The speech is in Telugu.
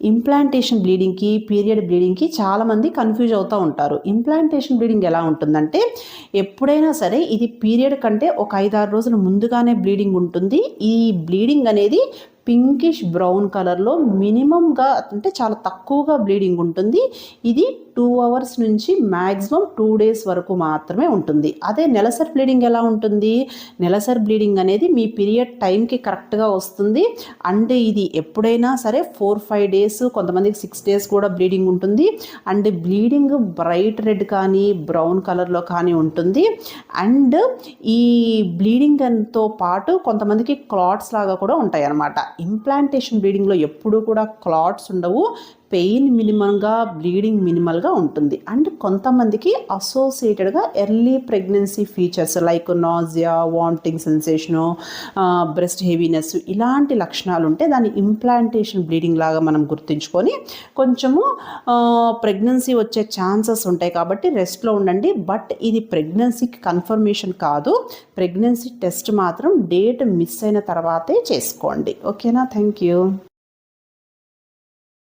ఇంప్లాంటేషన్ బ్లీడింగ్కి పీరియడ్ బ్లీడింగ్కి చాలామంది కన్ఫ్యూజ్ అవుతూ ఉంటారు. ఇంప్లాంటేషన్ బ్లీడింగ్ ఎలా ఉంటుందంటే ఎప్పుడైనా సరే ఇది పీరియడ్ కంటే ఒక ఐదారు రోజుల ముందుగానే బ్లీడింగ్ ఉంటుంది. ఈ బ్లీడింగ్ అనేది పింకిష్ బ్రౌన్ కలర్లో మినిమంగా అంటే చాలా తక్కువగా బ్లీడింగ్ ఉంటుంది. ఇది టూ అవర్స్ నుంచి మ్యాక్సిమం టూ డేస్ వరకు మాత్రమే ఉంటుంది. అదే నెలసరి బ్లీడింగ్ ఎలా ఉంటుంది? నెలసరి బ్లీడింగ్ అనేది మీ పీరియడ్ టైంకి కరెక్ట్గా వస్తుంది. అండ్ ఇది ఎప్పుడైనా సరే ఫోర్ ఫైవ్ డేస్ కొంతమందికి సిక్స్ డేస్ కూడా బ్లీడింగ్ ఉంటుంది. అండ్ బ్లీడింగ్ బ్రైట్ రెడ్ కానీ బ్రౌన్ కలర్లో కానీ ఉంటుంది. అండ్ ఈ బ్లీడింగ్తో పాటు కొంతమందికి క్లాట్స్ లాగా కూడా ఉంటాయి అన్నమాట ఇంప్లాంటేషన్ బ్లీడింగ్లో ఎప్పుడూ కూడా క్లాట్స్ ఉండవు. పెయిన్ మినిమల్గా బ్లీడింగ్ మినిమల్గా ఉంటుంది. అండ్ కొంతమందికి అసోసియేటెడ్గా early pregnancy features like nausea vomiting sensation breast heaviness ఇలాంటి లక్షణాలు ఉంటే దాన్ని ఇంప్లాంటేషన్ బ్లీడింగ్ లాగా మనం గుర్తుంచుకొని కొంచెము ప్రెగ్నెన్సీ వచ్చే ఛాన్సెస్ ఉంటాయి కాబట్టి రెస్ట్లో ఉండండి. బట్ ఇది ప్రెగ్నెన్సీకి కన్ఫర్మేషన్ కాదు. ప్రెగ్నెన్సీ టెస్ట్ మాత్రం డేట్ మిస్ అయిన తర్వాతే చేసుకోండి. ఓకేనా థ్యాంక్ యూ